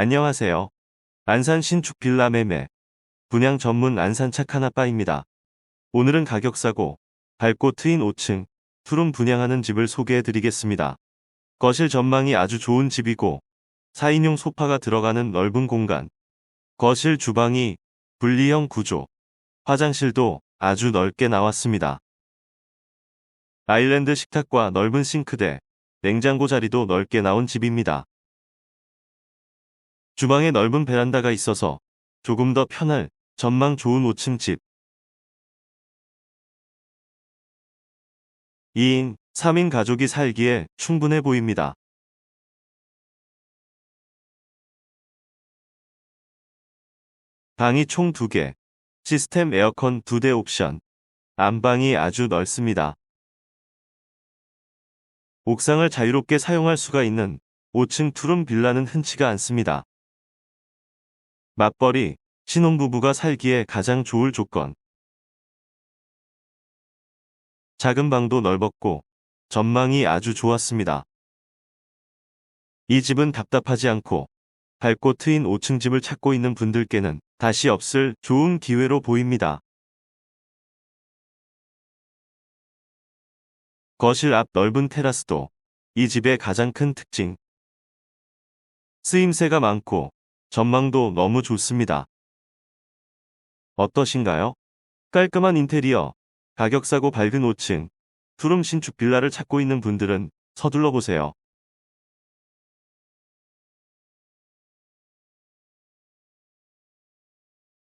안녕하세요. 안산 신축 빌라 매매. 분양 전문 안산 착하나빠입니다. 오늘은 가격 싸고 밝고 트인 5층 투룸 분양하는 집을 소개해 드리겠습니다. 거실 전망이 아주 좋은 집이고 4인용 소파가 들어가는 넓은 공간. 거실 주방이 분리형 구조. 화장실도 아주 넓게 나왔습니다. 아일랜드 식탁과 넓은 싱크대, 냉장고 자리도 넓게 나온 집입니다. 주방에 넓은 베란다가 있어서 조금 더 편할 전망 좋은 5층 집. 2인, 3인 가족이 살기에 충분해 보입니다. 방이 총 2개, 시스템 에어컨 2대 옵션, 안방이 아주 넓습니다. 옥상을 자유롭게 사용할 수가 있는 5층 투룸 빌라는 흔치가 않습니다. 맞벌이, 신혼부부가 살기에 가장 좋을 조건. 작은 방도 넓었고 전망이 아주 좋았습니다. 이 집은 답답하지 않고 밝고 트인 5층 집을 찾고 있는 분들께는 다시 없을 좋은 기회로 보입니다. 거실 앞 넓은 테라스도 이 집의 가장 큰 특징. 쓰임새가 많고 전망도 너무 좋습니다. 어떠신가요? 깔끔한 인테리어, 가격 싸고 밝은 5층, 투룸 신축 빌라를 찾고 있는 분들은 서둘러 보세요.